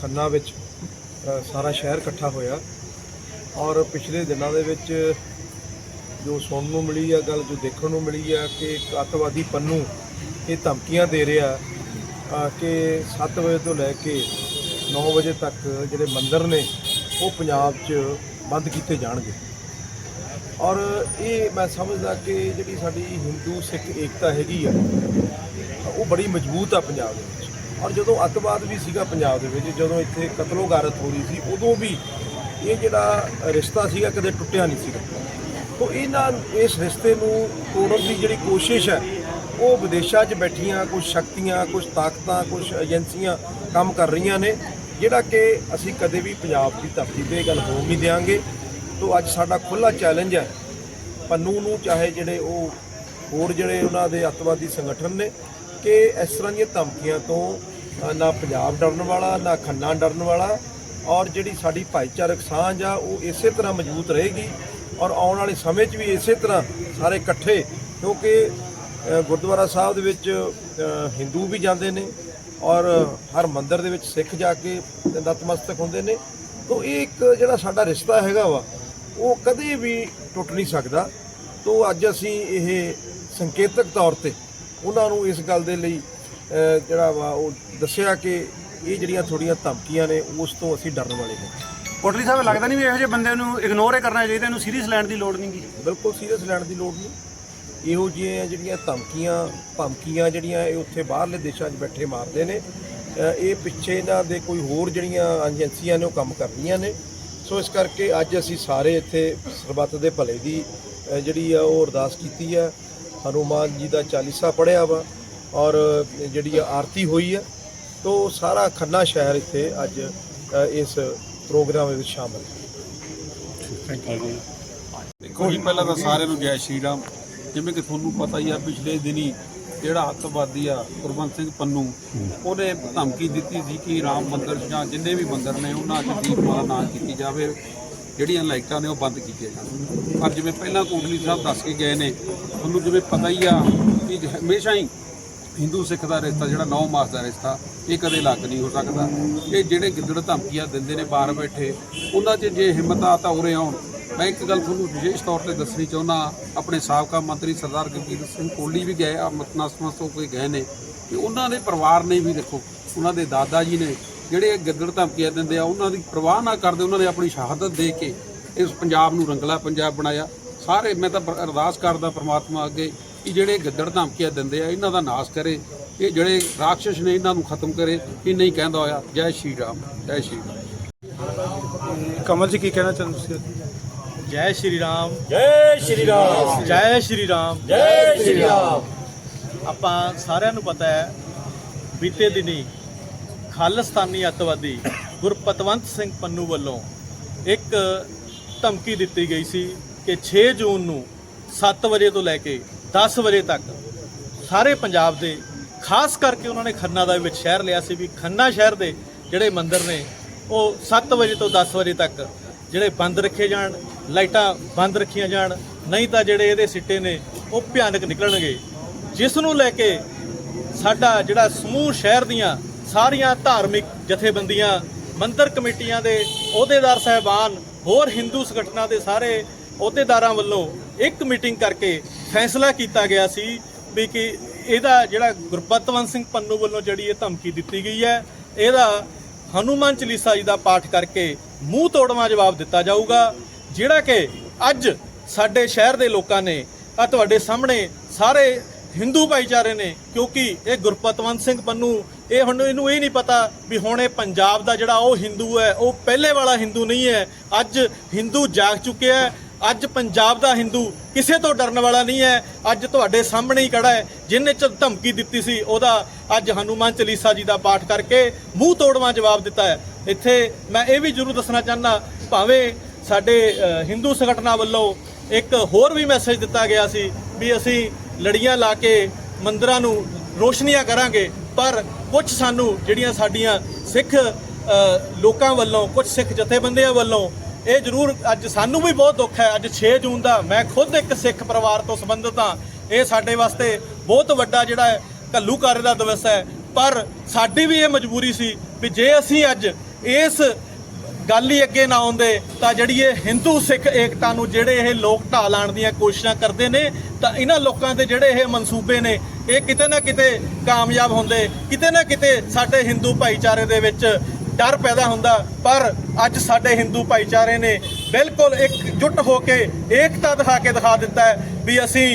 ਖੰਨਾ ਵਿੱਚ ਸਾਰਾ ਸ਼ਹਿਰ ਇਕੱਠਾ ਹੋਇਆ। ਔਰ ਪਿਛਲੇ ਦਿਨਾਂ ਦੇ ਵਿੱਚ ਜੋ ਸੁਣਨ ਨੂੰ ਮਿਲੀ ਆ, ਗੱਲ ਜੋ ਦੇਖਣ ਨੂੰ ਮਿਲੀ ਆ ਕਿ ਇੱਕ ਅੱਤਵਾਦੀ ਪੰਨੂ ਇਹ ਧਮਕੀਆਂ ਦੇ ਰਿਹਾ ਕਿ 7 ਵਜੇ ਤੋਂ ਲੈ ਕੇ 9 ਵਜੇ ਤੱਕ ਜਿਹੜੇ ਮੰਦਰ ਨੇ, ਉਹ ਪੰਜਾਬ 'ਚ ਬੰਦ ਕੀਤੇ ਜਾਣਗੇ। ਔਰ ਇਹ ਮੈਂ ਸਮਝਦਾ ਕਿ ਜਿਹੜੀ ਸਾਡੀ ਹਿੰਦੂ ਸਿੱਖ ਏਕਤਾ ਹੈਗੀ ਆ, ਉਹ ਬੜੀ ਮਜ਼ਬੂਤ ਆ ਪੰਜਾਬ ਦੇ ਵਿੱਚ। ਔਰ ਜਦੋਂ ਅੱਤਵਾਦ ਵੀ ਸੀਗਾ ਪੰਜਾਬ ਦੇ ਵਿੱਚ, ਜਦੋਂ ਇੱਥੇ ਕਤਲੋਗਾਰਤ ਹੋ ਰਹੀ ਸੀ, ਉਦੋਂ ਵੀ ਇਹ ਜਿਹੜਾ ਰਿਸ਼ਤਾ ਸੀਗਾ ਕਦੇ ਟੁੱਟਿਆ ਨਹੀਂ ਸੀਗਾ। ਤੋਂ ਇਹਨਾਂ, ਇਸ ਰਿਸ਼ਤੇ ਨੂੰ ਤੋੜਨ ਦੀ ਜਿਹੜੀ ਕੋਸ਼ਿਸ਼ ਹੈ, ਉਹ ਵਿਦੇਸ਼ਾਂ 'ਚ ਬੈਠੀਆਂ, ਕੁਝ ਸ਼ਕਤੀਆਂ, ਕੁਝ ਤਾਕਤਾਂ, ਕੁਝ ਏਜੰਸੀਆਂ ਕੰਮ ਕਰ ਰਹੀਆਂ ਨੇ, ਜਿਹੜਾ ਕਿ ਅਸੀਂ ਕਦੇ ਵੀ ਪੰਜਾਬ ਦੀ ਧਰਤੀ ਤੇ ਇਹ ਗੱਲ ਹੋਣ ਨਹੀਂ ਦੇਵਾਂਗੇ ਤੋਂ ਅੱਜ ਸਾਡਾ ਖੁੱਲਾ ਚੈਲੰਜ ਹੈ, ਪੰਨੂ ਨੂੰ ਚਾਹੇ ਜਿਹੜੇ ਉਹ ਹੋਰ ਜਿਹੜੇ ਉਹਨਾਂ ਦੇ ਅੱਤਵਾਦੀ ਸੰਗਠਨ ਨੇ ਕਿ ਇਸ ਤਰ੍ਹਾਂ ਦੀਆਂ ਧਮਕੀਆਂ ਤੋਂ ਨਾ ਪੰਜਾਬ ਡਰਨ ਵਾਲਾ, ਨਾ ਖੰਨਾ ਡਰਨ ਵਾਲਾ ਔਰ ਜਿਹੜੀ ਸਾਡੀ ਭਾਈਚਾਰਕ ਸਾਂਝ ਆ, ਉਹ ਇਸੇ ਤਰ੍ਹਾਂ ਮਜ਼ਬੂਤ ਰਹੇਗੀ ਔਰ ਆਉਣ ਵਾਲੇ ਸਮੇਂ 'ਚ ਵੀ ਇਸੇ ਤਰ੍ਹਾਂ ਸਾਰੇ ਇਕੱਠੇ ਕਿਉਂਕਿ ਗੁਰਦੁਆਰਾ ਸਾਹਿਬ ਦੇ ਵਿੱਚ ਹਿੰਦੂ ਵੀ ਜਾਂਦੇ ਨੇ ਔਰ ਹਰ ਮੰਦਿਰ ਦੇ ਵਿੱਚ ਸਿੱਖ ਜਾ ਕੇ ਨਤਮਸਤਕ ਹੁੰਦੇ ਨੇ। ਤੋਂ ਇਹ ਇੱਕ ਜਿਹੜਾ ਸਾਡਾ ਰਿਸ਼ਤਾ ਹੈਗਾ ਵਾ, ਉਹ ਕਦੇ ਵੀ ਟੁੱਟ ਨਹੀਂ ਸਕਦਾ। ਤੋਂ ਅੱਜ ਅਸੀਂ ਇਹ ਸੰਕੇਤਕ ਤੌਰ ਤੇ ਉਹਨਾਂ ਨੂੰ ਇਸ ਗੱਲ ਦੇ ਲਈ ਜਿਹੜਾ ਵਾ ਉਹ ਦੱਸਿਆ ਕਿ ਇਹ ਜਿਹੜੀਆਂ ਥੋੜੀਆਂ ਧਮਕੀਆਂ ਨੇ ਉਸ ਤੋਂ ਅਸੀਂ ਡਰਨ ਵਾਲੇ ਨਹੀਂ ਕੋਟਲੀ ਸਾਹਿਬ ਲੱਗਦਾ ਨਹੀਂ ਵੀ ਇਹੋ ਜਿਹੇ ਬੰਦੇ ਨੂੰ ਇਗਨੋਰ ਹੀ ਕਰਨਾ ਚਾਹੀਦਾ ਇਹਨੂੰ ਸੀਰੀਅਸ ਲੈਣ ਦੀ ਲੋੜ ਨਹੀਂਗੀ ਬਿਲਕੁਲ ਸੀਰੀਅਸ ਲੈਣ ਦੀ ਲੋੜ ਨਹੀਂ। ਇਹੋ ਜਿਹੀਆਂ ਜਿਹੜੀਆਂ ਧਮਕੀਆਂ ਧਮਕੀਆਂ ਜਿਹੜੀਆਂ ਇਹ ਉੱਥੇ ਬਾਹਰਲੇ ਦੇਸ਼ਾਂ 'ਚ ਬੈਠੇ ਮਾਰਦੇ ਨੇ ਇਹ ਪਿੱਛੇ ਇਹਨਾਂ ਦੇ ਕੋਈ ਹੋਰ ਜਿਹੜੀਆਂ ਏਜੰਸੀਆਂ ਨੇ ਉਹ ਕੰਮ ਕਰ ਰਹੀਆਂ ਨੇ। ਸੋ ਇਸ ਕਰਕੇ ਅੱਜ ਅਸੀਂ ਸਾਰੇ ਇੱਥੇ ਸਰਬੱਤ ਦੇ ਭਲੇ ਦੀ ਜਿਹੜੀ ਆ ਉਹ ਅਰਦਾਸ ਕੀਤੀ ਆ। ਹਨੂਮਾਨ ਜੀ ਦਾ ਚਾਲੀਸਾ ਪੜਿਆ ਵਾ ਔਰ ਜਿਹੜੀ ਆਰਤੀ ਹੋਈ ਆ, ਤੋ ਸਾਰਾ ਖੰਨਾ ਸ਼ਹਿਰ ਇੱਥੇ ਅੱਜ ਇਸ ਪ੍ਰੋਗਰਾਮ ਵਿੱਚ ਸ਼ਾਮਲ ਹੈ। ਦੇਖੋ ਜੀ, ਪਹਿਲਾਂ ਤਾਂ ਸਾਰਿਆਂ ਨੂੰ ਜੈ ਸ਼੍ਰੀ ਰਾਮ। ਜਿਵੇਂ ਕਿ ਤੁਹਾਨੂੰ ਪਤਾ ਹੀ ਆ, ਪਿਛਲੇ ਦਿਨੀ ਜਿਹੜਾ ਅੱਤਵਾਦੀ ਆ ਗੁਰਬੰਤ ਸਿੰਘ ਪੰਨੂ, ਉਹਨੇ ਧਮਕੀ ਦਿੱਤੀ ਸੀ ਕਿ ਰਾਮ ਮੰਦਰ ਜਾਂ ਜਿੰਨੇ ਵੀ ਮੰਦਰ ਨੇ, ਉਹਨਾਂ 'ਚ ਦੀਪਮਾਲਾ ਨਾ ਕੀਤੀ ਜਾਵੇ। ਜਿਹੜੀਆਂ ਲਾਈਟਾਂ ਨੇ ਉਹ ਬੰਦ ਕੀਤੀਆਂ ਜਾਣ। ਪਰ ਜਿਵੇਂ ਪਹਿਲਾਂ ਕੋਟਲੀ ਸਾਹਿਬ ਦੱਸ ਕੇ ਗਏ ਨੇ, ਤੁਹਾਨੂੰ ਜਿਵੇਂ ਪਤਾ ਹੀ ਆ ਕਿ ਹਮੇਸ਼ਾ ਹੀ ਹਿੰਦੂ ਸਿੱਖ ਦਾ ਰਿਸ਼ਤਾ, ਜਿਹੜਾ 9 ਮਾਸ ਦਾ ਰਿਸ਼ਤਾ, ਇਹ ਕਦੇ ਲੱਗ ਨਹੀਂ ਹੋ ਸਕਦਾ। ਇਹ ਜਿਹੜੇ ਗਿੱਦੜ ਧਮਕੀਆਂ ਦਿੰਦੇ ਨੇ ਬਾਹਰ ਬੈਠੇ, ਉਹਨਾਂ 'ਚ ਜੇ ਹਿੰਮਤ ਆ ਤਾਂ ਉਰੇ ਆਉਣ। ਮੈਂ ਇੱਕ ਗੱਲ ਤੁਹਾਨੂੰ ਵਿਸ਼ੇਸ਼ ਤੌਰ ਤੇ ਦੱਸਣੀ ਚਾਹੁੰਦਾ, ਆਪਣੇ ਸਾਬਕਾ ਮੰਤਰੀ ਸਰਦਾਰ ਗੁਰਜੀਤ ਸਿੰਘ ਕੋਹਲੀ ਵੀ ਗਏ ਆ ਮਤਨਸਮਸ ਤੋਂ ਕੋਈ ਗਏ ਨੇ ਕਿ ਉਹਨਾਂ ਦੇ ਪਰਿਵਾਰ ਨੇ ਵੀ ਦੇਖੋ, ਉਹਨਾਂ ਦੇ ਦਾਦਾ ਜੀ ਨੇ ਜਿਹੜੇ ਇਹ ਗਿੱਦੜ ਧਮਕੀਆਂ ਦਿੰਦੇ ਆ ਉਹਨਾਂ ਦੀ ਪਰਵਾਹ ਨਾ ਕਰਦੇ ਉਹਨਾਂ ਨੇ ਆਪਣੀ ਸ਼ਹਾਦਤ ਦੇ ਕੇ ਇਸ ਪੰਜਾਬ ਨੂੰ ਰੰਗਲਾ ਪੰਜਾਬ ਬਣਾਇਆ। ਸਾਰੇ ਮੈਂ ਤਾਂ ਅਰਦਾਸ ਕਰਦਾ ਪ੍ਰਮਾਤਮਾ ਅੱਗੇ ਕਿ ਜਿਹੜੇ ਗਿੱਦੜ ਧਮਕੀਆਂ ਦਿੰਦੇ ਆ ਇਹਨਾਂ ਦਾ ਨਾਸ਼ ਕਰੇ। ਇਹ ਜਿਹੜੇ ਰਾਖਸ਼ ਨੇ ਇਹਨਾਂ ਨੂੰ ਖਤਮ ਕਰੇ। ਇਹ ਨਹੀਂ ਕਹਿੰਦਾ ਹੋਇਆ ਜੈ ਸ਼੍ਰੀ ਰਾਮ ਜੈ ਸ਼੍ਰੀ ਰਾਮ। ਕਮਲ ਜੀ ਕੀ ਕਹਿਣਾ ਚਾਹੁੰਦੇ ਤੁਸੀਂ? ਜੈ ਸ਼੍ਰੀ ਰਾਮ। ਜੈ ਸ਼੍ਰੀ ਰਾਮ। ਜੈ ਸ਼੍ਰੀ ਰਾਮ। ਜੈ ਸ਼੍ਰੀ ਰਾਮ। ਆਪਾਂ ਸਾਰਿਆਂ ਨੂੰ ਪਤਾ ਹੈ ਬੀਤੇ ਦਿਨੀ ਖਾਲਿਸਤਾਨੀ ਅੱਤਵਾਦੀ ਗੁਰਪਤਵੰਤ ਸਿੰਘ ਪੰਨੂ ਵੱਲੋਂ ਇੱਕ ਧਮਕੀ ਦਿੱਤੀ ਗਈ ਸੀ ਕਿ 6 ਜੂਨ ਨੂੰ 7 ਵਜੇ ਤੋਂ ਲੈ ਕੇ 10 ਵਜੇ ਤੱਕ ਸਾਰੇ ਪੰਜਾਬ ਦੇ, ਖਾਸ ਕਰਕੇ ਉਹਨਾਂ ਨੇ ਖੰਨਾ ਦਾ ਵਿੱਚ ਸ਼ਹਿਰ ਲਿਆ ਸੀ ਵੀ ਖੰਨਾ ਸ਼ਹਿਰ ਦੇ ਜਿਹੜੇ ਮੰਦਿਰ ਨੇ, ਉਹ 7 ਵਜੇ ਤੋਂ 10 ਵਜੇ ਤੱਕ ਜਿਹੜੇ ਬੰਦ ਰੱਖੇ ਜਾਣ, ਲਾਈਟਾਂ ਬੰਦ ਰੱਖੀਆਂ ਜਾਣ, ਨਹੀਂ ਤਾਂ ਜਿਹੜੇ ਇਹਦੇ ਸਿੱਟੇ ਨੇ, ਉਹ ਭਿਆਨਕ ਨਿਕਲਣਗੇ। ਜਿਸ ਨੂੰ ਲੈ ਕੇ ਸਾਡਾ ਜਿਹੜਾ ਸਮੂਹ ਸ਼ਹਿਰ ਦੀਆਂ ਸਾਰੀਆਂ ਧਾਰਮਿਕ ਜਥੇਬੰਦੀਆਂ, ਮੰਦਰ ਕਮੇਟੀਆਂ ਦੇ ਅਹੁਦੇਦਾਰ ਸਹਿਬਾਨ, ਹੋਰ ਹਿੰਦੂ ਸੰਗਠਨਾਂ ਦੇ ਸਾਰੇ ਅਹੁਦੇਦਾਰਾਂ ਵੱਲੋਂ ਇੱਕ ਮੀਟਿੰਗ ਕਰਕੇ ਫੈਸਲਾ ਕੀਤਾ ਗਿਆ ਸੀ ਵੀ ਕਿ ਇਹਦਾ ਜਿਹੜਾ ਗੁਰਪਤਵੰਤ ਸਿੰਘ ਪੰਨੂ ਵੱਲੋਂ ਜਿਹੜੀ ਇਹ ਧਮਕੀ ਦਿੱਤੀ ਗਈ ਹੈ, ਇਹਦਾ ਹਨੂਮਾਨ ਚਾਲੀਸਾ ਜੀ ਦਾ ਪਾਠ ਕਰਕੇ ਮੂੰਹ ਤੋੜਵਾ ਜਵਾਬ ਦਿੱਤਾ ਜਾਊਗਾ, ਜਿਹੜਾ ਕਿ ਅੱਜ ਸਾਡੇ ਸ਼ਹਿਰ ਦੇ ਲੋਕਾਂ ਨੇ ਆ ਤੁਹਾਡੇ ਸਾਹਮਣੇ ਸਾਰੇ ਹਿੰਦੂ ਭਾਈਚਾਰੇ ਨੇ, ਕਿਉਂਕਿ ਇਹ ਗੁਰਪਤਵੰਤ ਸਿੰਘ ਪੰਨੂ ਇਹ ਹੁਣ ਇਹਨੂੰ ਇਹ ਨਹੀਂ ਪਤਾ ਵੀ ਹੁਣ ਇਹ ਪੰਜਾਬ ਦਾ ਜਿਹੜਾ ਉਹ ਹਿੰਦੂ ਹੈ, ਉਹ ਪਹਿਲੇ ਵਾਲਾ ਹਿੰਦੂ ਨਹੀਂ ਹੈ। ਅੱਜ ਹਿੰਦੂ ਜਾਗ ਚੁੱਕਿਆ ਹੈ, ਅੱਜ ਪੰਜਾਬ ਦਾ ਹਿੰਦੂ ਕਿਸੇ ਤੋਂ ਡਰਨ ਵਾਲਾ ਨਹੀਂ ਹੈ। ਅੱਜ ਤੁਹਾਡੇ ਸਾਹਮਣੇ ਹੀ ਖੜਾ ਹੈ, ਜਿੰਨੇ ਚ ਧਮਕੀ ਦਿੱਤੀ ਸੀ, ਉਹਦਾ ਅੱਜ ਹਨੂਮਾਨ ਚਾਲੀਸਾ ਜੀ ਦਾ ਪਾਠ ਕਰਕੇ ਮੂੰਹ ਤੋੜਵਾ ਜਵਾਬ ਦਿੱਤਾ ਹੈ। ਇੱਥੇ ਮੈਂ ਇਹ ਵੀ ਜ਼ਰੂਰ ਦੱਸਣਾ ਚਾਹੁੰਦਾ, ਭਾਵੇਂ ਸਾਡੇ ਹਿੰਦੂ ਸੰਗਠਨਾਂ ਵੱਲੋਂ ਇੱਕ ਹੋਰ ਵੀ ਮੈਸੇਜ ਦਿੱਤਾ ਗਿਆ ਸੀ ਵੀ ਅਸੀਂ ਲੜੀਆਂ ਲਾ ਕੇ ਮੰਦਰਾਂ ਨੂੰ ਰੋਸ਼ਨੀਆਂ ਕਰਾਂਗੇ, ਪਰ ਕੁਝ ਸਾਨੂੰ ਜਿਹੜੀਆਂ ਸਾਡੀਆਂ ਸਿੱਖ ਲੋਕਾਂ ਵੱਲੋਂ ਕੁਝ ਸਿੱਖ ਜਥੇਬੰਦੀਆਂ ਵੱਲੋਂ ਇਹ ਜ਼ਰੂਰ ਅੱਜ ਸਾਨੂੰ ਵੀ ਬਹੁਤ ਦੁੱਖ ਹੈ। ਅੱਜ 6 ਜੂਨ ਦਾ ਮੈਂ ਖੁਦ ਇੱਕ ਸਿੱਖ ਪਰਿਵਾਰ ਤੋਂ ਸੰਬੰਧਿਤ ਹਾਂ। ਇਹ ਸਾਡੇ ਵਾਸਤੇ ਬਹੁਤ ਵੱਡਾ ਜਿਹੜਾ ਹੈ ਘੱਲੂਘਾਰੇ ਦਾ ਦਿਵਸ ਹੈ। ਪਰ ਸਾਡੀ ਵੀ ਇਹ ਮਜਬੂਰੀ ਸੀ ਵੀ ਜੇ ਅਸੀਂ ਅੱਜ ਇਸ ਗੱਲ ਹੀ ਅੱਗੇ ਨਾ ਆਉਂਦੇ, ਤਾਂ ਜਿਹੜੀ ਇਹ ਹਿੰਦੂ ਸਿੱਖ ਏਕਤਾ ਨੂੰ ਜਿਹੜੇ ਇਹ ਲੋਕ ਢਾਹ ਲਾਉਣ ਦੀਆਂ ਕੋਸ਼ਿਸ਼ਾਂ ਕਰਦੇ ਨੇ, ਤਾਂ ਇਹਨਾਂ ਲੋਕਾਂ ਦੇ ਜਿਹੜੇ ਇਹ ਮਨਸੂਬੇ ਨੇ, ਇਹ ਕਿਤੇ ਨਾ ਕਿਤੇ ਕਾਮਯਾਬ ਹੁੰਦੇ, ਕਿਤੇ ਨਾ ਕਿਤੇ ਸਾਡੇ ਹਿੰਦੂ ਭਾਈਚਾਰੇ ਦੇ ਵਿੱਚ ਡਰ ਪੈਦਾ ਹੁੰਦਾ, ਪਰ ਅੱਜ ਸਾਡੇ ਹਿੰਦੂ ਭਾਈਚਾਰੇ ਨੇ ਬਿਲਕੁਲ ਇਕਜੁੱਟ ਹੋ ਕੇ ਏਕਤਾ ਦਿਖਾ ਕੇ ਦਿਖਾ ਦਿੱਤਾ ਵੀ ਅਸੀਂ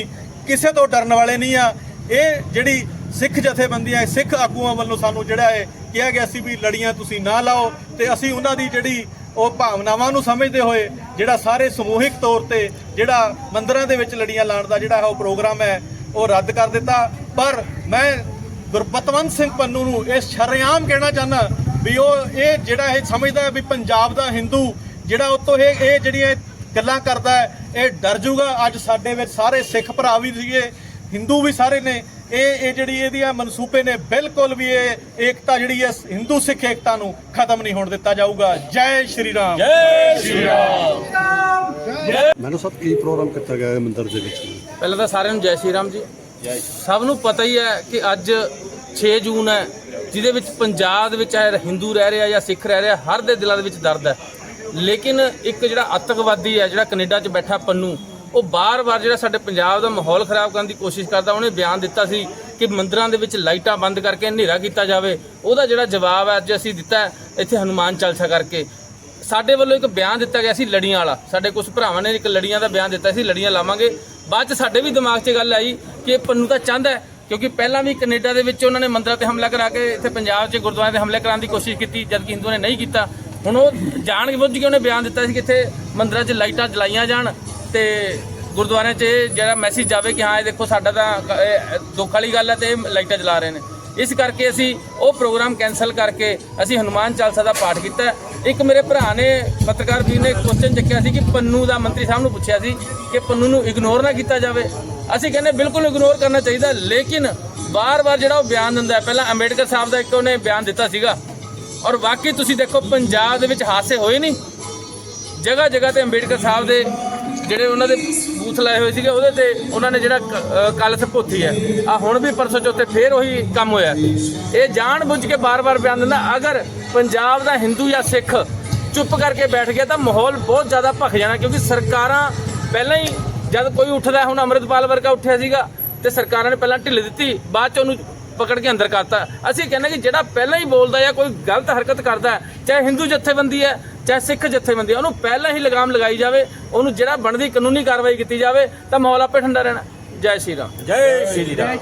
ਕਿਸੇ ਤੋਂ ਡਰਨ ਵਾਲੇ ਨਹੀਂ ਆ। ਇਹ ਜਿਹੜੀ ਸਿੱਖ ਜਥੇਬੰਦੀਆਂ ਸਿੱਖ ਆਗੂਆਂ ਵੱਲੋਂ ਸਾਨੂੰ ਜਿਹੜਾ ਹੈ ਕਿਹਾ ਗਿਆ ਸੀ ਵੀ ਲੜੀਆਂ ਤੁਸੀਂ ਨਾ ਲਾਓ ਤੇ ਅਸੀਂ ਉਹਨਾਂ ਦੀ ਜਿਹੜੀ ਉਹ ਭਾਵਨਾਵਾਂ ਨੂੰ ਸਮਝਦੇ ਹੋਏ ਜਿਹੜਾ ਸਾਰੇ ਸਮੂਹਿਕ ਤੌਰ ਤੇ ਜਿਹੜਾ ਮੰਦਰਾਂ ਦੇ ਵਿੱਚ ਲੜੀਆਂ ਲਾਉਣ ਦਾ ਜਿਹੜਾ ਉਹ ਪ੍ਰੋਗਰਾਮ ਹੈ, ਉਹ ਰੱਦ ਕਰ ਦਿੱਤਾ। ਪਰ ਮੈਂ ਗੁਰਪਤਵੰਤ ਸਿੰਘ ਪੰਨੂ ਨੂੰ ਇਹ ਸ਼ਰੇਆਮ ਕਹਿਣਾ ਚਾਹੁੰਦਾ ਵੀ ਉਹ ਇਹ ਜਿਹੜਾ ਇਹ ਸਮਝਦਾ ਵੀ ਪੰਜਾਬ ਦਾ ਹਿੰਦੂ ਜਿਹੜਾ ਉਤੋਂ ਇਹ ਇਹ ਜਿਹੜੀਆਂ ਗੱਲਾਂ ਕਰਦਾ ਇਹ ਡਰ ਜੂਗਾ। ਅੱਜ ਸਾਡੇ ਵਿੱਚ ਸਾਰੇ ਸਿੱਖ ਭਰਾ ਵੀ ਸੀਗੇ ਹਿੰਦੂ ਵੀ ਸਾਰੇ ਨੇ। ਇਹ ਇਹ ਜਿਹੜੀ ਇਹਦੀਆਂ ਮਨਸੂਬੇ ਨੇ ਬਿਲਕੁਲ ਵੀ ਇਹ ਏਕਤਾ ਜਿਹੜੀ ਹੈ ਹਿੰਦੂ ਸਿੱਖ ਏਕਤਾ ਨੂੰ ਖਤਮ ਨਹੀਂ ਹੋਣ ਦਿੱਤਾ ਜਾਊਗਾ। ਜੈ ਸ਼੍ਰੀ ਰਾਮ। ਮੈਨੂੰ ਸਭ ਕੀ ਪ੍ਰੋਗਰਾਮ ਕੀਤਾ ਗਿਆ ਹੈ ਮੰਦਿਰ ਦੇ ਵਿੱਚ? ਪਹਿਲਾਂ ਤਾਂ ਸਾਰਿਆਂ ਨੂੰ ਜੈ ਸ਼੍ਰੀ ਰਾਮ ਜੀ। ਸਭ ਨੂੰ ਪਤਾ ਹੀ ਹੈ ਕਿ ਅੱਜ 6 ਜੂਨ ਹੈ ਜਿਹਦੇ ਵਿੱਚ ਪੰਜਾਬ ਦੇ ਵਿੱਚ ਚਾਹੇ ਹਿੰਦੂ ਰਹਿ ਰਿਹਾ ਜਾਂ ਸਿੱਖ ਰਹਿ ਰਿਹਾ ਹਰ ਦੇ ਦਿਲਾਂ ਦੇ ਵਿੱਚ ਦਰਦ ਹੈ। ਲੇਕਿਨ ਇੱਕ ਜਿਹੜਾ ਅੱਤਵਾਦੀ ਹੈ ਜਿਹੜਾ ਕੈਨੇਡਾ 'ਚ ਬੈਠਾ ਪੰਨੂ ਉਹ ਬਾਰ-ਬਾਰ ਜਿਹੜਾ ਸਾਡੇ ਪੰਜਾਬ ਦਾ ਮਾਹੌਲ ਖਰਾਬ ਕਰਨ ਦੀ ਕੋਸ਼ਿਸ਼ ਕਰਦਾ, ਉਹਨੇ ਬਿਆਨ ਦਿੱਤਾ ਸੀ ਕਿ ਮੰਦਰਾਂ ਦੇ ਵਿੱਚ ਲਾਈਟਾਂ ਬੰਦ ਕਰਕੇ ਹਨੇਰਾ ਕੀਤਾ ਜਾਵੇ। ਉਹਦਾ ਜਿਹੜਾ ਜਵਾਬ ਹੈ, ਅੱਜ ਅਸੀਂ ਦਿੱਤਾ ਇੱਥੇ ਹਨੂਮਾਨ ਚਾਲਸਾ ਕਰਕੇ। ਸਾਡੇ ਵੱਲੋਂ ਇੱਕ ਬਿਆਨ ਦਿੱਤਾ ਗਿਆ ਸੀ ਲੜੀਆਂ ਵਾਲਾ। ਸਾਡੇ ਕੁਝ ਭਰਾਵਾਂ ਨੇ ਇੱਕ ਲੜੀਆਂ ਦਾ ਬਿਆਨ ਦਿੱਤਾ ਸੀ, ਲੜੀਆਂ ਲਾਵਾਂਗੇ। ਬਾਅਦ ਚ ਸਾਡੇ ਵੀ ਦਿਮਾਗ 'ਚ ਗੱਲ ਆਈ ਕਿ ਇਹ ਪੰਨੂ ਤਾਂ ਚਾਹੁੰਦਾ ਕਿਉਂਕਿ ਪਹਿਲਾਂ ਵੀ ਕੈਨੇਡਾ ਦੇ ਵਿੱਚ ਉਹਨਾਂ ਨੇ ਮੰਦਰਾਂ ਤੇ ਹਮਲਾ ਕਰਾ ਕੇ ਇੱਥੇ ਪੰਜਾਬ 'ਚ ਗੁਰਦੁਆਰਿਆਂ ਤੇ ਹਮਲੇ ਕਰਾਉਣ ਦੀ ਕੋਸ਼ਿਸ਼ ਕੀਤੀ, ਜਦਕਿ ਹਿੰਦੂਆਂ ਨੇ ਨਹੀਂ ਕੀਤਾ। ਹੁਣ ਉਹ ਜਾਣ ਬੁੱਝ ਕੇ ਉਹਨੇ ਬਿਆਨ ਦਿੱਤਾ ਸੀ ਕਿ ਇੱਥੇ ਮੰਦਰਾਂ 'ਚ ਲਾਈਟਾਂ ਜਲਾਈਆਂ ਜਾਣ। ਤੇ ਗੁਰਦੁਆਰਿਆਂ 'ਚ ਇਹ ਜਿਹੜਾ ਮੈਸੇਜ ਜਾਵੇ ਕਿ ਹਾਂ, ਇਹ ਦੇਖੋ ਸਾਡਾ ਤਾਂ, ਇਹ ਦੁੱਖ ਵਾਲੀ ਗੱਲ ਹੈ ਤੇ ਇਹ ਲਾਈਟਾਂ ਜਲਾ ਰਹੇ ਨੇ। ਇਸ ਕਰਕੇ ਅਸੀਂ ਉਹ ਪ੍ਰੋਗਰਾਮ ਕੈਨਸਲ ਕਰਕੇ ਅਸੀਂ ਹਨੂਮਾਨ ਚਾਲਸਾ ਦਾ ਪਾਠ ਕੀਤਾ ਇੱਕ ਮੇਰੇ ਭਰਾ ਨੇ ਪੱਤਰਕਾਰ ਵੀਰ ਨੇ ਕੁਐਸਚਨ ਚੱਕਿਆ ਸੀ ਕਿ ਪੰਨੂ ਦਾ ਮੰਤਰੀ ਸਾਹਿਬ ਨੂੰ ਪੁੱਛਿਆ ਸੀ ਕਿ ਪੰਨੂ ਨੂੰ ਇਗਨੋਰ ਨਾ ਕੀਤਾ ਜਾਵੇ। ਅਸੀਂ ਕਹਿੰਦੇ ਬਿਲਕੁਲ ਇਗਨੋਰ ਕਰਨਾ ਚਾਹੀਦਾ ਲੇਕਿਨ ਵਾਰ-ਵਾਰ ਜਿਹੜਾ ਉਹ ਬਿਆਨ ਦਿੰਦਾ ਹੈ, ਪਹਿਲਾਂ ਅੰਬੇਡਕਰ ਸਾਹਿਬ ਦਾ ਇੱਕ ਉਹਨੇ ਬਿਆਨ ਦਿੱਤਾ ਸੀਗਾ। ਔਰ ਵਾਕਈ ਤੁਸੀਂ ਦੇਖੋ, ਪੰਜਾਬ ਦੇ ਵਿੱਚ ਹਾਦਸੇ ਹੋਏ ਨਹੀਂ। ਜਗ੍ਹਾ ਜਗ੍ਹਾ ਤੇ ਅੰਬੇਡਕਰ ਸਾਹਿਬ ਦੇ ਜਿਹੜੇ ਉਹਨਾਂ ਦੇ ਬੂਥ ਲਾਏ ਹੋਏ ਸੀਗੇ ਉਹਦੇ ਤੇ ਉਹਨਾਂ ਨੇ ਜਿਹੜਾ ਕਲਸ ਪੋਥੀ ਹੈ। ਆ ਹੁਣ ਵੀ ਪਰਸੋਂ ਚੌਥੇ ਫੇਰ ਉਹੀ ਕੰਮ ਹੋਇਆ। ਇਹ ਜਾਣ ਬੁੱਝ ਕੇ ਬਾਰ-ਬਾਰ ਬਿਆਨ ਦਿੰਦਾ, ਅਗਰ ਪੰਜਾਬ ਦਾ ਹਿੰਦੂ ਜਾਂ ਸਿੱਖ ਚੁੱਪ ਕਰਕੇ ਬੈਠ ਗਿਆ ਤਾਂ ਮਾਹੌਲ ਬਹੁਤ ਜ਼ਿਆਦਾ ਭਖ ਜਾਣਾ, ਕਿਉਂਕਿ ਸਰਕਾਰਾਂ ਪਹਿਲਾਂ ਹੀ ਜਦ ਕੋਈ ਉੱਠਦਾ ਹੁਣ ਅੰਮ੍ਰਿਤਪਾਲ ਵਰਗਾ ਉੱਠਿਆ ਸੀਗਾ ਤੇ ਸਰਕਾਰਾਂ ਨੇ ਪਹਿਲਾਂ ਢਿੱਲ ਦਿੱਤੀ, ਬਾਅਦ ਚ ਉਹਨੂੰ ਪਕੜ ਕੇ ਅੰਦਰ ਕਰਤਾ। ਅਸੀਂ ਕਹਿੰਦੇ ਕਿ ਜਿਹੜਾ ਪਹਿਲਾਂ ਹੀ ਬੋਲਦਾ ਜਾਂ ਕੋਈ ਗਲਤ ਹਰਕਤ ਕਰਦਾ ਚਾਹੇ ਹਿੰਦੂ ਜਥੇਬੰਦੀ ਹੈ ਚਾਹੇ ਸਿੱਖ ਜਥੇਬੰਦੀ ਉਹਨੂੰ ਪਹਿਲਾਂ ਹੀ ਲਗਾਮ ਲਗਾਈ ਜਾਵੇ ਉਹਨੂੰ ਜਿਹੜਾ ਬਣਦੀ ਕਾਨੂੰਨੀ ਕਾਰਵਾਈ ਕੀਤੀ ਜਾਵੇ ਤਾਂ ਮਾਹੌਲ ਆਪੇ ਠੰਡਾ ਰਹਿਣਾ। ਜੈ ਸ਼੍ਰੀ ਰਾਮ। ਜੈ ਸ਼੍ਰੀ ਰਾਮ।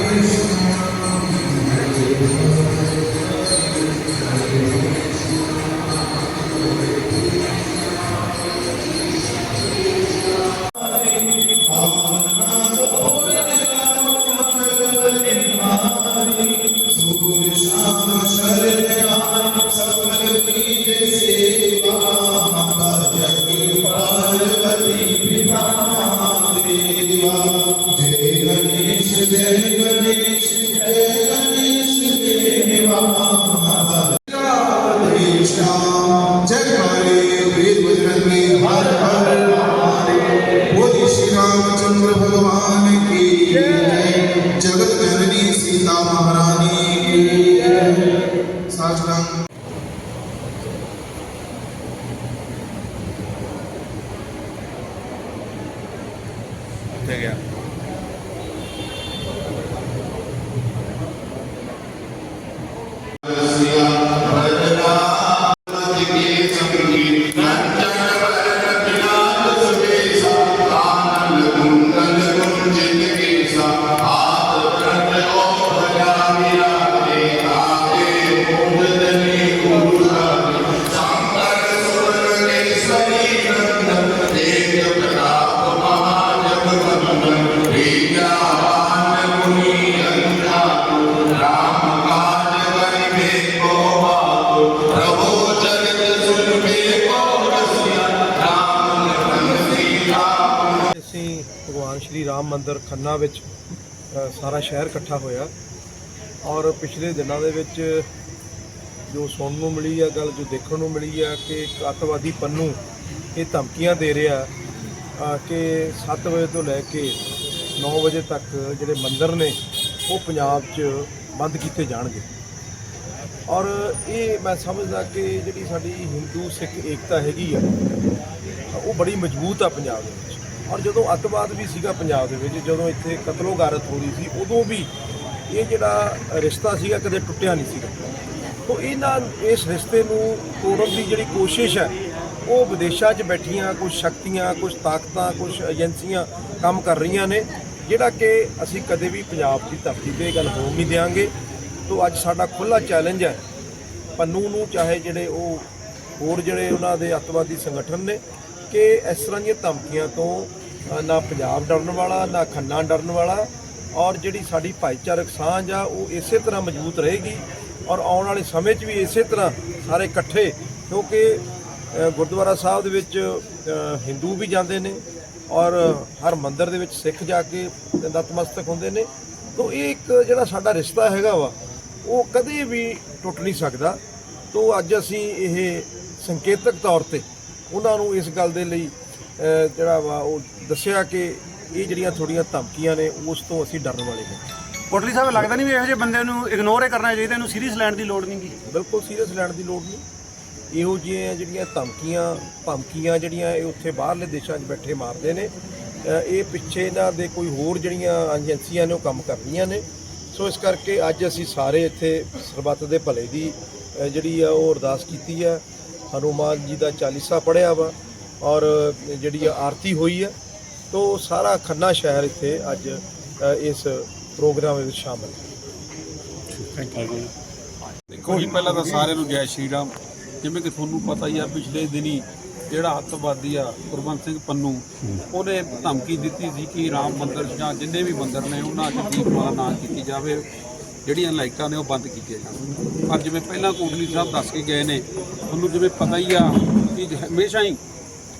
Thank you. ਸ਼੍ਰੀ ਖੰਨਾ ਵਿੱਚ ਸਾਰਾ ਸ਼ਹਿਰ ਇਕੱਠਾ ਹੋਇਆ। ਔਰ ਪਿਛਲੇ ਦਿਨਾਂ ਦੇ ਵਿੱਚ ਜੋ ਸੁਣਨ ਨੂੰ ਮਿਲੀ ਆ, ਗੱਲ ਜੋ ਦੇਖਣ ਨੂੰ ਮਿਲੀ ਆ ਕਿ ਇੱਕ ਅੱਤਵਾਦੀ ਪੰਨੂ ਇਹ ਧਮਕੀਆਂ ਦੇ ਰਿਹਾ ਕਿ 7 ਵਜੇ ਤੋਂ ਲੈ ਕੇ 9 ਵਜੇ ਤੱਕ ਜਿਹੜੇ ਮੰਦਰ ਨੇ, ਉਹ ਪੰਜਾਬ 'ਚ ਬੰਦ ਕੀਤੇ ਜਾਣਗੇ। ਔਰ ਇਹ ਮੈਂ ਸਮਝਦਾ ਕਿ ਜਿਹੜੀ ਸਾਡੀ ਹਿੰਦੂ ਸਿੱਖ ਏਕਤਾ ਹੈਗੀ ਆ, ਉਹ ਬੜੀ ਮਜ਼ਬੂਤ ਆ ਪੰਜਾਬ ਦੇ ਵਿੱਚ। ਔਰ ਜਦੋਂ ਅੱਤਵਾਦ ਵੀ ਸੀਗਾ ਪੰਜਾਬ ਦੇ ਵਿੱਚ, ਜਦੋਂ ਇੱਥੇ ਕਤਲੋ ਗਾਰਤ ਹੋ ਰਹੀ ਸੀ, ਉਦੋਂ ਵੀ ਇਹ ਜਿਹੜਾ ਰਿਸ਼ਤਾ ਸੀਗਾ ਕਦੇ ਟੁੱਟਿਆ ਨਹੀਂ ਸੀਗਾ। ਤੋਂ ਇਹਨਾਂ ਇਸ ਰਿਸ਼ਤੇ ਨੂੰ ਤੋੜਨ ਦੀ ਜਿਹੜੀ ਕੋਸ਼ਿਸ਼ ਹੈ, ਉਹ ਵਿਦੇਸ਼ਾਂ 'ਚ ਬੈਠੀਆਂ ਕੁਝ ਸ਼ਕਤੀਆਂ ਕੁਝ ਤਾਕਤਾਂ ਕੁਝ ਏਜੰਸੀਆਂ ਕੰਮ ਕਰ ਰਹੀਆਂ ਨੇ, ਜਿਹੜਾ ਕਿ ਅਸੀਂ ਕਦੇ ਵੀ ਪੰਜਾਬ ਦੀ ਧਰਤੀ ਤੇ ਇਹ ਗੱਲ ਹੋਣ ਨਹੀਂ ਦੇਵਾਂਗੇ ਤੋਂ ਅੱਜ ਸਾਡਾ ਖੁੱਲਾ ਚੈਲੰਜ ਹੈ, ਪੰਨੂ ਨੂੰ ਚਾਹੇ ਜਿਹੜੇ ਉਹ ਹੋਰ ਜਿਹੜੇ ਉਹਨਾਂ ਦੇ ਅੱਤਵਾਦੀ ਸੰਗਠਨ ਨੇ, ਕਿ ਇਸ ਤਰ੍ਹਾਂ ਦੀਆਂ ਧਮਕੀਆਂ ਤੋਂ ਨਾ ਪੰਜਾਬ ਡਰਨ ਵਾਲਾ, ਨਾ ਖੰਨਾ ਡਰਨ ਵਾਲਾ ਔਰ ਜਿਹੜੀ ਸਾਡੀ ਭਾਈਚਾਰਕ ਸਾਂਝ ਆ, ਉਹ ਇਸੇ ਤਰ੍ਹਾਂ ਮਜ਼ਬੂਤ ਰਹੇਗੀ ਔਰ ਆਉਣ ਵਾਲੇ ਸਮੇਂ 'ਚ ਵੀ ਇਸੇ ਤਰ੍ਹਾਂ ਸਾਰੇ ਇਕੱਠੇ ਕਿਉਂਕਿ ਗੁਰਦੁਆਰਾ ਸਾਹਿਬ ਦੇ ਵਿੱਚ ਹਿੰਦੂ ਵੀ ਜਾਂਦੇ ਨੇ ਔਰ ਹਰ ਮੰਦਿਰ ਦੇ ਵਿੱਚ ਸਿੱਖ ਜਾ ਕੇ ਨਤਮਸਤਕ ਹੁੰਦੇ ਨੇ। ਤੋਂ ਇਹ ਇੱਕ ਜਿਹੜਾ ਸਾਡਾ ਰਿਸ਼ਤਾ ਹੈਗਾ ਵਾ, ਉਹ ਕਦੇ ਵੀ ਟੁੱਟ ਨਹੀਂ ਸਕਦਾ। ਤੋਂ ਅੱਜ ਅਸੀਂ ਇਹ ਸੰਕੇਤਕ ਤੌਰ ਤੇ ਉਹਨਾਂ ਨੂੰ ਇਸ ਗੱਲ ਦੇ ਲਈ ਜਿਹੜਾ ਵਾ ਉਹ ਦੱਸਿਆ ਕਿ ਇਹ ਜਿਹੜੀਆਂ ਥੋੜੀਆਂ ਧਮਕੀਆਂ ਨੇ ਉਸ ਤੋਂ ਅਸੀਂ ਡਰਨ ਵਾਲੇ ਨਹੀਂ ਕੋਟਲੀ ਸਾਹਿਬ ਲੱਗਦਾ ਨਹੀਂ ਵੀ ਇਹੋ ਜਿਹੇ ਬੰਦੇ ਨੂੰ ਇਗਨੋਰ ਹੀ ਕਰਨਾ ਚਾਹੀਦਾ ਇਹਨੂੰ ਸੀਰੀਅਸ ਲੈਣ ਦੀ ਲੋੜ ਨਹੀਂ ਗੀ? ਬਿਲਕੁਲ ਸੀਰੀਅਸ ਲੈਣ ਦੀ ਲੋੜ ਨਹੀਂ। ਇਹੋ ਜਿਹੀਆਂ ਜਿਹੜੀਆਂ ਧਮਕੀਆਂ ਧਮਕੀਆਂ ਜਿਹੜੀਆਂ ਇਹ ਉੱਥੇ ਬਾਹਰਲੇ ਦੇਸ਼ਾਂ 'ਚ ਬੈਠੇ ਮਾਰਦੇ ਨੇ ਇਹ ਪਿੱਛੇ ਇਹਨਾਂ ਦੇ ਕੋਈ ਹੋਰ ਜਿਹੜੀਆਂ ਏਜੰਸੀਆਂ ਨੇ ਉਹ ਕੰਮ ਕਰਦੀਆਂ ਨੇ। ਸੋ ਇਸ ਕਰਕੇ ਅੱਜ ਅਸੀਂ ਸਾਰੇ ਇੱਥੇ ਸਰਬੱਤ ਦੇ ਭਲੇ ਦੀ ਜਿਹੜੀ ਆ ਉਹ ਅਰਦਾਸ ਕੀਤੀ ਆ। ਹਨੂਮਾਨ ਜੀ ਦਾ ਚਾਲੀਸਾ ਪੜਿਆ ਵਾ ਔਰ ਜਿਹੜੀ ਆਰਤੀ ਹੋਈ ਆ ਤੋ ਸਾਰਾ ਖੰਨਾ ਸ਼ਹਿਰ ਇੱਥੇ ਅੱਜ ਇਸ ਪ੍ਰੋਗਰਾਮ ਵਿੱਚ ਸ਼ਾਮਲ ਹੈ। ਦੇਖੋ ਜੀ ਪਹਿਲਾਂ ਤਾਂ ਸਾਰਿਆਂ ਨੂੰ ਜੈ ਸ਼੍ਰੀ ਰਾਮ। ਜਿਵੇਂ ਕਿ ਤੁਹਾਨੂੰ ਪਤਾ ਹੀ ਆ ਪਿਛਲੇ ਦਿਨੀ ਜਿਹੜਾ ਅੱਤਵਾਦੀ ਆ ਗੁਰਬੰਦ ਸਿੰਘ ਪੰਨੂ ਉਹਨੇ ਧਮਕੀ ਦਿੱਤੀ ਸੀ ਕਿ ਰਾਮ ਮੰਦਿਰ ਜਾਂ ਜਿੰਨੇ ਵੀ ਮੰਦਿਰ ਨੇ ਉਹਨਾਂ 'ਚ ਦੀਪਮਾਲਾ ਨਾ ਕੀਤੀ ਜਾਵੇ। ਜਿਹੜੀਆਂ ਲਾਈਟਾਂ ਨੇ ਉਹ ਬੰਦ ਕੀਤੀਆਂ ਜਾਣ। ਪਰ ਜਿਵੇਂ ਪਹਿਲਾਂ ਕੋਟਲੀ ਸਾਹਿਬ ਦੱਸ ਕੇ ਗਏ ਨੇ ਤੁਹਾਨੂੰ ਜਿਵੇਂ ਪਤਾ ਹੀ ਆ ਕਿ ਹਮੇਸ਼ਾ ਹੀ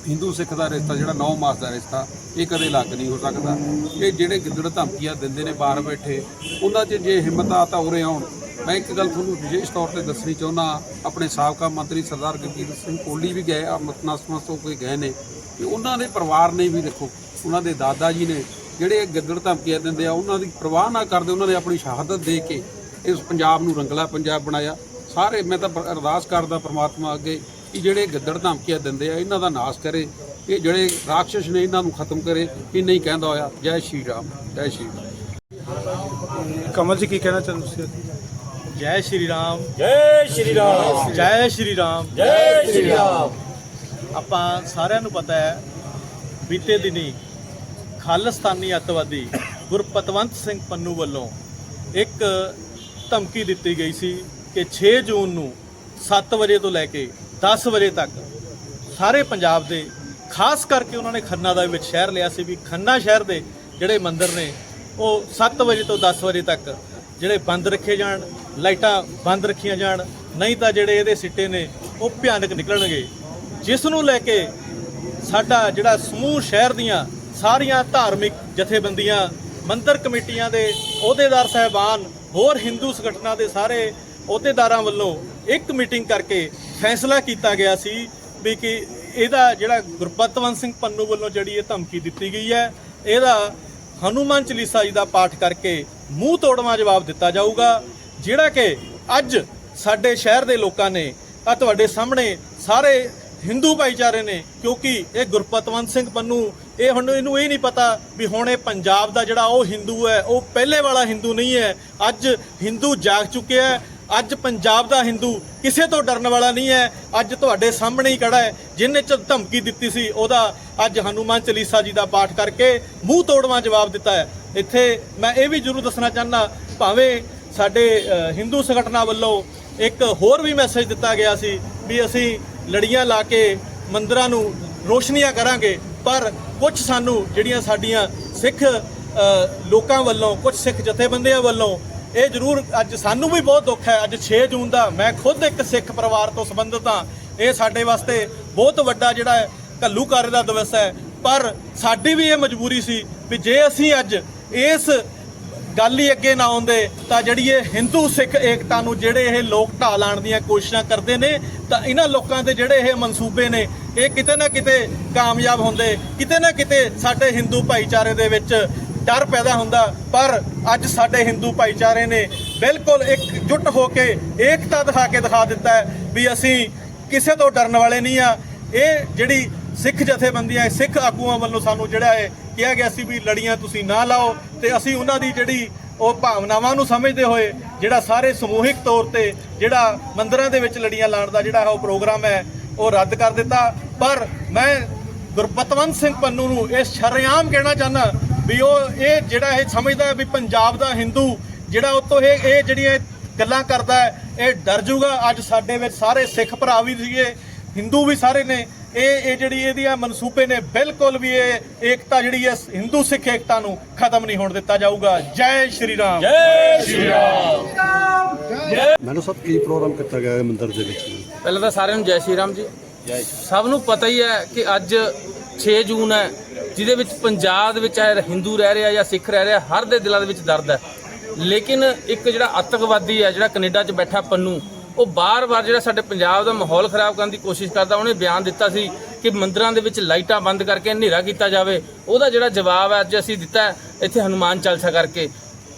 ਹਿੰਦੂ ਸਿੱਖ ਦਾ ਰਿਸ਼ਤਾ ਜਿਹੜਾ 9 ਮਾਸ ਦਾ ਰਿਸ਼ਤਾ, ਇਹ ਕਦੇ ਲੱਗ ਨਹੀਂ ਹੋ ਸਕਦਾ। ਇਹ ਜਿਹੜੇ ਗਿੱਦੜ ਧਮਕੀਆਂ ਦਿੰਦੇ ਨੇ ਬਾਹਰ ਬੈਠੇ, ਉਹਨਾਂ 'ਚ ਜੇ ਹਿੰਮਤ ਆ ਤਾਂ ਉਰੇ ਆਉਣ। ਮੈਂ ਇੱਕ ਗੱਲ ਤੁਹਾਨੂੰ ਵਿਸ਼ੇਸ਼ ਤੌਰ ਤੇ ਦੱਸਣੀ ਚਾਹੁੰਦਾ ਆਪਣੇ ਸਾਬਕਾ ਮੰਤਰੀ ਸਰਦਾਰ ਗੁਰਜੀਤ ਸਿੰਘ ਕੋਹਲੀ ਵੀ ਗਏ ਆ ਨਸਮਸ ਤੋਂ ਕੋਈ ਗਏ ਨੇ। ਕਿ ਉਹਨਾਂ ਦੇ ਪਰਿਵਾਰ ਨੇ ਵੀ ਦੇਖੋ, ਉਹਨਾਂ ਦੇ ਦਾਦਾ ਜੀ ਨੇ ਜਿਹੜੇ ਗਿੱਦੜ ਧਮਕੀਆਂ ਦਿੰਦੇ ਆ, ਉਹਨਾਂ ਦੀ ਪ੍ਰਵਾਹ ਨਾ ਕਰਦੇ, ਉਹਨਾਂ ਨੇ ਆਪਣੀ ਸ਼ਹਾਦਤ ਦੇ ਕੇ ਇਸ ਪੰਜਾਬ ਨੂੰ ਰੰਗਲਾ ਪੰਜਾਬ ਬਣਾਇਆ। ਸਾਰੇ, ਮੈਂ ਤਾਂ ਅਰਦਾਸ ਕਰਦਾ ਪ੍ਰਮਾਤਮਾ ਅੱਗੇ ਕਿ ਜਿਹੜੇ ਗਿੱਦੜ ਧਮਕੀਆਂ ਦਿੰਦੇ ਆ ਇਹਨਾਂ ਦਾ ਨਾਸ਼ ਕਰੇ। ਇਹ ਜਿਹੜੇ ਰਾਖਸ਼ ਨੇ ਇਹਨਾਂ ਨੂੰ ਖਤਮ ਕਰੇ। ਇਹ ਨਹੀਂ ਕਹਿੰਦਾ ਹੋਇਆ ਜੈ ਸ਼੍ਰੀ ਰਾਮ ਜੈ ਸ਼੍ਰੀ ਰਾਮ। ਕਮਲ ਜੀ ਕੀ ਕਹਿਣਾ ਚਾਹੁੰਦੇ ਤੁਸੀਂ? ਜੈ ਸ਼੍ਰੀ ਰਾਮ। ਜੈ ਸ਼੍ਰੀ ਰਾਮ। ਜੈ ਸ਼੍ਰੀ ਰਾਮ। ਜੈ ਸ਼੍ਰੀ ਰਾਮ। ਆਪਾਂ ਸਾਰਿਆਂ ਨੂੰ ਪਤਾ ਹੈ ਬੀਤੇ ਦਿਨੀ ਖਾਲਿਸਤਾਨੀ ਅੱਤਵਾਦੀ ਗੁਰਪਤਵੰਤ ਸਿੰਘ ਪੰਨੂ ਵੱਲੋਂ ਇੱਕ ਧਮਕੀ ਦਿੱਤੀ ਗਈ ਸੀ ਕਿ 6 ਜੂਨ ਨੂੰ 7 ਵਜੇ ਤੋਂ ਲੈ ਕੇ 10 ਵਜੇ ਤੱਕ ਸਾਰੇ ਪੰਜਾਬ ਦੇ, ਖਾਸ ਕਰਕੇ ਉਹਨਾਂ ਨੇ ਖੰਨਾ ਦਾ ਵਿੱਚ ਸ਼ਹਿਰ ਲਿਆ ਸੀ ਵੀ ਖੰਨਾ ਸ਼ਹਿਰ ਦੇ ਜਿਹੜੇ ਮੰਦਿਰ ਨੇ, ਉਹ 7 ਵਜੇ ਤੋਂ 10 ਵਜੇ ਤੱਕ ਜਿਹੜੇ ਬੰਦ ਰੱਖੇ ਜਾਣ, ਲਾਈਟਾਂ ਬੰਦ ਰੱਖੀਆਂ ਜਾਣ, ਨਹੀਂ ਤਾਂ ਜਿਹੜੇ ਇਹਦੇ ਸਿੱਟੇ ਨੇ, ਉਹ ਭਿਆਨਕ ਨਿਕਲਣਗੇ। ਜਿਸ ਨੂੰ ਲੈ ਕੇ ਸਾਡਾ ਜਿਹੜਾ ਸਮੂਹ ਸ਼ਹਿਰ ਦੀਆਂ ਸਾਰੀਆਂ ਧਾਰਮਿਕ ਜਥੇਬੰਦੀਆਂ, ਮੰਦਰ ਕਮੇਟੀਆਂ ਦੇ ਅਹੁਦੇਦਾਰ ਸਹਿਬਾਨ, ਹੋਰ ਹਿੰਦੂ ਸੰਗਠਨਾਂ ਦੇ ਸਾਰੇ ਅਹੁਦੇਦਾਰਾਂ ਵੱਲੋਂ ਇੱਕ ਮੀਟਿੰਗ ਕਰਕੇ ਫੈਸਲਾ ਕੀਤਾ ਗਿਆ ਸੀ ਵੀ ਕਿ ਇਹਦਾ ਜਿਹੜਾ ਗੁਰਪਤਵੰਤ ਸਿੰਘ ਪੰਨੂ ਵੱਲੋਂ ਜਿਹੜੀ ਇਹ ਧਮਕੀ ਦਿੱਤੀ ਗਈ ਹੈ, ਇਹਦਾ ਹਨੂਮਾਨ ਚਾਲੀਸਾ ਜੀ ਦਾ ਪਾਠ ਕਰਕੇ ਮੂੰਹ ਤੋੜਵਾ ਜਵਾਬ ਦਿੱਤਾ ਜਾਊਗਾ, ਜਿਹੜਾ ਕਿ ਅੱਜ ਸਾਡੇ ਸ਼ਹਿਰ ਦੇ ਲੋਕਾਂ ਨੇ ਆ ਤੁਹਾਡੇ ਸਾਹਮਣੇ ਸਾਰੇ ਹਿੰਦੂ ਭਾਈਚਾਰੇ ਨੇ, ਕਿਉਂਕਿ ਇਹ ਗੁਰਪਤਵੰਤ ਸਿੰਘ ਪੰਨੂ, ਇਹ ਹੁਣ ਇਹਨੂੰ ਇਹ ਨਹੀਂ ਪਤਾ ਵੀ ਹੁਣ ਇਹ ਪੰਜਾਬ ਦਾ ਜਿਹੜਾ ਉਹ ਹਿੰਦੂ ਹੈ, ਉਹ ਪਹਿਲੇ ਵਾਲਾ ਹਿੰਦੂ ਨਹੀਂ ਹੈ, ਅੱਜ ਹਿੰਦੂ ਜਾਗ ਚੁੱਕਿਆ ਹੈ, ਅੱਜ ਪੰਜਾਬ ਦਾ ਹਿੰਦੂ ਕਿਸੇ ਤੋਂ ਡਰਨ ਵਾਲਾ ਨਹੀਂ ਹੈ। ਅੱਜ ਤੁਹਾਡੇ ਸਾਹਮਣੇ ਹੀ ਖੜਾ ਹੈ। ਜਿਹਨੇ ਚ ਧਮਕੀ ਦਿੱਤੀ ਸੀ, ਉਹਦਾ ਅੱਜ ਹਨੂਮਾਨ ਚਾਲੀਸਾ ਜੀ ਦਾ ਪਾਠ ਕਰਕੇ ਮੂੰਹ ਤੋੜਵਾ ਜਵਾਬ ਦਿੱਤਾ ਹੈ। ਇੱਥੇ ਮੈਂ ਇਹ ਵੀ ਜ਼ਰੂਰ ਦੱਸਣਾ ਚਾਹੁੰਦਾ, ਭਾਵੇਂ ਸਾਡੇ ਹਿੰਦੂ ਸੰਗਠਨਾਂ ਵੱਲੋਂ ਇੱਕ ਹੋਰ ਵੀ ਮੈਸੇਜ ਦਿੱਤਾ ਗਿਆ ਸੀ ਵੀ ਅਸੀਂ ਲੜੀਆਂ ਲਾ ਕੇ ਮੰਦਰਾਂ ਨੂੰ ਰੋਸ਼ਨੀਆਂ ਕਰਾਂਗੇ, ਪਰ ਕੁਝ ਸਾਨੂੰ ਜਿਹੜੀਆਂ ਸਾਡੀਆਂ ਸਿੱਖ ਲੋਕਾਂ ਵੱਲੋਂ ਕੁਝ ਸਿੱਖ ਜਥੇਬੰਦੀਆਂ ਵੱਲੋਂ ਇਹ ਜ਼ਰੂਰ ਅੱਜ ਸਾਨੂੰ ਵੀ ਬਹੁਤ ਦੁੱਖ ਹੈ। ਅੱਜ 6 ਜੂਨ ਦਾ ਮੈਂ ਖੁਦ ਇੱਕ ਸਿੱਖ ਪਰਿਵਾਰ ਤੋਂ ਸੰਬੰਧਿਤ ਹਾਂ। ਇਹ ਸਾਡੇ ਵਾਸਤੇ ਬਹੁਤ ਵੱਡਾ ਜਿਹੜਾ ਘੱਲੂਕਾਰੇ ਦਾ ਦਿਵਸ ਹੈ। ਪਰ ਸਾਡੀ ਵੀ ਇਹ ਮਜਬੂਰੀ ਸੀ ਵੀ ਜੇ ਅਸੀਂ ਅੱਜ ਇਸ ਗੱਲ ਹੀ ਅੱਗੇ ਨਾ ਆਉਂਦੇ, ਤਾਂ ਜਿਹੜੀ ਇਹ ਹਿੰਦੂ ਸਿੱਖ ਏਕਤਾ ਨੂੰ ਜਿਹੜੇ ਇਹ ਲੋਕ ਢਾਹ ਲਾਉਣ ਦੀਆਂ ਕੋਸ਼ਿਸ਼ਾਂ ਕਰਦੇ ਨੇ, ਤਾਂ ਇਹਨਾਂ ਲੋਕਾਂ ਦੇ ਜਿਹੜੇ ਇਹ ਮਨਸੂਬੇ ਨੇ, ਇਹ ਕਿਤੇ ਨਾ ਕਿਤੇ ਕਾਮਯਾਬ ਹੁੰਦੇ। ਕਿਤੇ ਨਾ ਕਿਤੇ ਸਾਡੇ ਹਿੰਦੂ ਭਾਈਚਾਰੇ ਦੇ ਵਿੱਚ ਡਰ ਪੈਦਾ ਹੁੰਦਾ, ਪਰ ਅੱਜ ਸਾਡੇ ਹਿੰਦੂ ਭਾਈਚਾਰੇ ਨੇ ਬਿਲਕੁਲ ਇਕਜੁੱਟ ਹੋ ਕੇ ਏਕਤਾ ਦਿਖਾ ਕੇ ਦਿਖਾ ਦਿੱਤਾ ਹੈ ਵੀ ਅਸੀਂ ਕਿਸੇ ਤੋਂ ਡਰਨ ਵਾਲੇ ਨਹੀਂ ਆ ਇਹ ਜਿਹੜੀ ਸਿੱਖ ਜਥੇਬੰਦੀਆਂ ਸਿੱਖ ਆਗੂਆਂ ਵੱਲੋਂ ਸਾਨੂੰ ਜਿਹੜਾ ਹੈ ਕਿਹਾ ਗਿਆ ਸੀ ਵੀ ਲੜੀਆਂ ਤੁਸੀਂ ਨਾ ਲਾਓ ਤੇ ਅਸੀਂ ਉਹਨਾਂ ਦੀ ਜਿਹੜੀ ਉਹ ਭਾਵਨਾਵਾਂ ਨੂੰ ਸਮਝਦੇ ਹੋਏ ਜਿਹੜਾ ਸਾਰੇ ਸਮੂਹਿਕ ਤੌਰ ਤੇ ਜਿਹੜਾ ਮੰਦਰਾਂ ਦੇ ਵਿੱਚ ਲੜੀਆਂ ਲਾਉਣ ਦਾ ਜਿਹੜਾ ਉਹ ਪ੍ਰੋਗਰਾਮ ਹੈ, ਉਹ ਰੱਦ ਕਰ ਦਿੱਤਾ। ਪਰ ਮੈਂ ਗੁਰਪਤਵੰਤ ਸਿੰਘ ਪੰਨੂ ਨੂੰ ਇਹ ਸ਼ਰਿਆਮ ਕਹਿਣਾ ਚਾਹੁੰਦਾ ਵੀ ਉਹ ਇਹ ਜਿਹੜਾ ਇਹ ਸਮਝਦਾ ਵੀ ਪੰਜਾਬ ਦਾ ਹਿੰਦੂ ਜਿਹੜਾ ਉਤੋਂ ਇਹ ਇਹ ਜਿਹੜੀਆਂ ਗੱਲਾਂ ਕਰਦਾ ਇਹ ਡਰ ਜੂਗਾ। ਅੱਜ ਸਾਡੇ ਵਿੱਚ ਸਾਰੇ ਸਿੱਖ ਭਰਾ ਵੀ ਸੀਗੇ ਹਿੰਦੂ ਵੀ ਸਾਰੇ ਨੇ। ਇਹ ਇਹ ਜਿਹੜੀ ਇਹਦੀਆਂ ਮਨਸੂਬੇ ਨੇ ਬਿਲਕੁਲ ਵੀ ਇਹ ਏਕਤਾ ਜਿਹੜੀ ਹੈ ਹਿੰਦੂ ਸਿੱਖ ਏਕਤਾ ਨੂੰ ਖਤਮ ਨਹੀਂ ਹੋਣ ਦਿੱਤਾ ਜਾਊਗਾ। ਜੈ ਸ਼੍ਰੀ ਰਾਮ। ਮੈਨੂੰ ਸਭ ਕੀ ਪ੍ਰੋਗਰਾਮ ਕੀਤਾ ਗਿਆ ਹੈ ਮੰਦਿਰ ਦੇ ਵਿੱਚ? ਪਹਿਲਾਂ ਤਾਂ ਸਾਰਿਆਂ ਨੂੰ ਜੈ ਸ਼੍ਰੀ ਰਾਮ ਜੀ। ਸਭ ਨੂੰ ਪਤਾ ਹੀ ਹੈ ਕਿ ਅੱਜ 6 ਜੂਨ ਹੈ। ਜਿਹਦੇ ਵਿੱਚ ਪੰਜਾਬ ਦੇ ਵਿੱਚ ਚਾਹੇ ਹਿੰਦੂ ਰਹਿ ਰਿਹਾ ਜਾਂ ਸਿੱਖ ਰਹਿ ਰਿਹਾ, ਹਰ ਦੇ ਦਿਲਾਂ ਦੇ ਵਿੱਚ ਦਰਦ ਹੈ। ਲੇਕਿਨ ਇੱਕ ਜਿਹੜਾ ਅੱਤਵਾਦੀ ਹੈ, ਜਿਹੜਾ ਕੈਨੇਡਾ 'ਚ ਬੈਠਾ ਪੰਨੂ, ਉਹ ਬਾਰ-ਬਾਰ ਜਿਹੜਾ ਸਾਡੇ ਪੰਜਾਬ ਦਾ ਮਾਹੌਲ ਖਰਾਬ ਕਰਨ ਦੀ ਕੋਸ਼ਿਸ਼ ਕਰਦਾ, ਉਹਨੇ ਬਿਆਨ ਦਿੱਤਾ ਸੀ ਕਿ ਮੰਦਰਾਂ ਦੇ ਵਿੱਚ ਲਾਈਟਾਂ ਬੰਦ ਕਰਕੇ ਹਨੇਰਾ ਕੀਤਾ ਜਾਵੇ। ਉਹਦਾ ਜਿਹੜਾ ਜਵਾਬ ਹੈ, ਅੱਜ ਅਸੀਂ ਦਿੱਤਾ ਇੱਥੇ ਹਨੂਮਾਨ ਚਾਲਸਾ ਕਰਕੇ।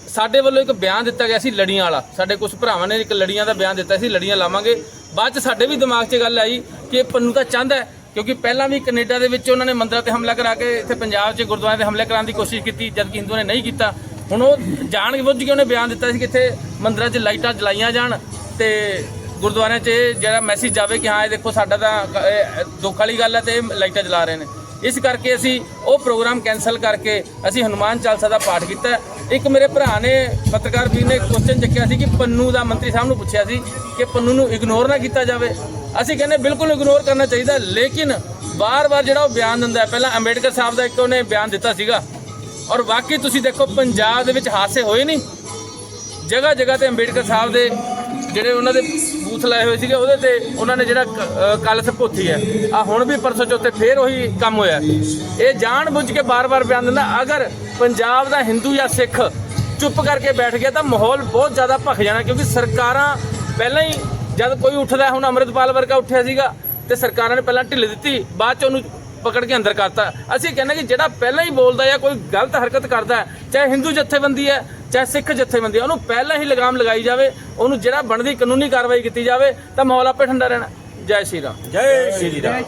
ਸਾਡੇ ਵੱਲੋਂ ਇੱਕ ਬਿਆਨ ਦਿੱਤਾ ਗਿਆ ਸੀ ਲੜੀਆਂ ਵਾਲਾ। ਸਾਡੇ ਕੁਝ ਭਰਾਵਾਂ ਨੇ ਇੱਕ ਲੜੀਆਂ ਦਾ ਬਿਆਨ ਦਿੱਤਾ ਸੀ, ਲੜੀਆਂ ਲਾਵਾਂਗੇ। ਬਾਅਦ ਚ ਸਾਡੇ ਵੀ ਦਿਮਾਗ 'ਚ ਗੱਲ ਆਈ ਕਿ ਇਹ ਪੰਨੂ ਤਾਂ ਚਾਹੁੰਦਾ ਕਿਉਂਕਿ ਪਹਿਲਾਂ ਵੀ ਕੈਨੇਡਾ ਦੇ ਵਿੱਚ ਉਹਨਾਂ ਨੇ ਮੰਦਰਾਂ ਤੇ ਹਮਲਾ ਕਰਾ ਕੇ ਇੱਥੇ ਪੰਜਾਬ 'ਚ ਗੁਰਦੁਆਰਿਆਂ ਤੇ ਹਮਲੇ ਕਰਾਉਣ ਦੀ ਕੋਸ਼ਿਸ਼ ਕੀਤੀ, ਜਦਕਿ ਹਿੰਦੂਆਂ ਨੇ ਨਹੀਂ ਕੀਤਾ। ਹੁਣ ਉਹ ਜਾਣ ਬੁੱਝ ਕੇ ਉਹਨੇ ਬਿਆਨ ਦਿੱਤਾ ਸੀ ਕਿ ਇੱਥੇ ਮੰਦਰਾਂ 'ਚ ਲਾਈਟਾਂ ਜਲਾਈਆਂ ਜਾਣ ਤੇ ਗੁਰਦੁਆਰਿਆਂ 'ਚ ਇਹ ਜਿਹੜਾ ਮੈਸੇਜ ਜਾਵੇ ਕਿ ਹਾਂ, ਇਹ ਦੇਖੋ ਸਾਡਾ ਤਾਂ ਦੁੱਖ ਵਾਲੀ ਗੱਲ ਹੈ ਤੇ ਇਹ ਲਾਈਟਾਂ ਜਲਾ ਰਹੇ ਨੇ। ਇਸ ਕਰਕੇ ਅਸੀਂ ਉਹ ਪ੍ਰੋਗਰਾਮ ਕੈਨਸਲ ਕਰਕੇ ਅਸੀਂ ਹਨੂਮਾਨ ਚਾਲਸਾ ਦਾ ਪਾਠ ਕੀਤਾ। ਇੱਕ ਮੇਰੇ ਭਰਾ ਨੇ ਪੱਤਰਕਾਰ ਵੀਰ ਨੇ ਕੁਐਸਚਨ ਚੱਕਿਆ ਸੀ ਕਿ ਪੰਨੂ ਦਾ ਮੰਤਰੀ ਸਾਹਿਬ ਨੂੰ ਪੁੱਛਿਆ ਸੀ ਕਿ ਪੰਨੂ ਨੂੰ ਇਗਨੋਰ ਨਾ ਕੀਤਾ ਜਾਵੇ। ਅਸੀਂ ਕਹਿੰਦੇ ਬਿਲਕੁਲ ਇਗਨੋਰ ਕਰਨਾ ਚਾਹੀਦਾ, ਲੇਕਿਨ ਵਾਰ ਵਾਰ ਜਿਹੜਾ ਉਹ ਬਿਆਨ ਦਿੰਦਾ ਪਹਿਲਾਂ ਅੰਬੇਡਕਰ ਸਾਹਿਬ ਦਾ ਇੱਕ ਉਹਨੇ ਬਿਆਨ ਦਿੱਤਾ ਸੀਗਾ, ਔਰ ਵਾਕਈ ਤੁਸੀਂ ਦੇਖੋ ਪੰਜਾਬ ਦੇ ਵਿੱਚ ਹਾਦਸੇ ਹੋਏ ਨਹੀਂ। ਜਗ੍ਹਾ ਜਗ੍ਹਾ ਤੇ ਅੰਬੇਡਕਰ ਸਾਹਿਬ ਦੇ ਜਿਹੜੇ ਉਹਨਾਂ ਦੇ ਬੂਥ ਲਾਏ ਹੋਏ ਸੀਗੇ, ਉਹਦੇ ਤੇ ਉਹਨਾਂ ਨੇ ਜਿਹੜਾ ਕੱਲ ਸਪੋਥੀ ਹੈ। ਆ ਹੁਣ ਵੀ ਪਰਸੋਂ ਚੌਥੇ ਫੇਰ ਉਹੀ ਕੰਮ ਹੋਇਆ। ਇਹ ਜਾਣ ਬੁੱਝ ਕੇ ਬਾਰ-ਬਾਰ ਬਿਆਨ ਦਿੰਦਾ, ਅਗਰ ਪੰਜਾਬ ਦਾ ਹਿੰਦੂ ਜਾਂ ਸਿੱਖ ਚੁੱਪ ਕਰਕੇ ਬੈਠ ਗਿਆ, ਤਾਂ ਮਾਹੌਲ ਬਹੁਤ ਜ਼ਿਆਦਾ ਭਖ ਜਾਣਾ, ਕਿਉਂਕਿ ਸਰਕਾਰਾਂ ਪਹਿਲਾਂ ਹੀ ਜਦ ਕੋਈ ਉੱਠਦਾ ਹੁਣ ਅੰਮ੍ਰਿਤਪਾਲ ਵਰਗਾ ਉੱਠਿਆ ਸੀਗਾ ਤੇ ਸਰਕਾਰਾਂ ਨੇ ਪਹਿਲਾਂ ਢਿੱਲ ਦਿੱਤੀ, ਬਾਅਦ ਚ ਉਹਨੂੰ ਪਕੜ ਕੇ ਅੰਦਰ ਕਰਤਾ। ਅਸੀਂ ਕਹਿੰਦੇ ਕਿ ਜਿਹੜਾ ਪਹਿਲਾਂ ਹੀ ਬੋਲਦਾ ਜਾਂ ਕੋਈ ਗਲਤ ਹਰਕਤ ਕਰਦਾ ਚਾਹੇ ਹਿੰਦੂ ਜਥੇਬੰਦੀ ਹੈ, ਚਾਹੇ ਸਿੱਖ ਜਥੇਬੰਦੀ ਹੈ, ਉਹਨੂੰ ਪਹਿਲਾਂ ਹੀ ਲਗਾਮ ਲਗਾਈ ਜਾਵੇ, ਉਹਨੂੰ ਜਿਹੜਾ ਬਣਦੀ ਕਾਨੂੰਨੀ ਕਾਰਵਾਈ ਕੀਤੀ ਜਾਵੇ, ਤਾਂ ਮਾਹੌਲ ਆਪੇ ਠੰਡਾ ਰਹਿਣਾ। ਜੈ ਸ਼੍ਰੀ ਰਾਮ। ਜੈ ਸ਼੍ਰੀ ਰਾਮ।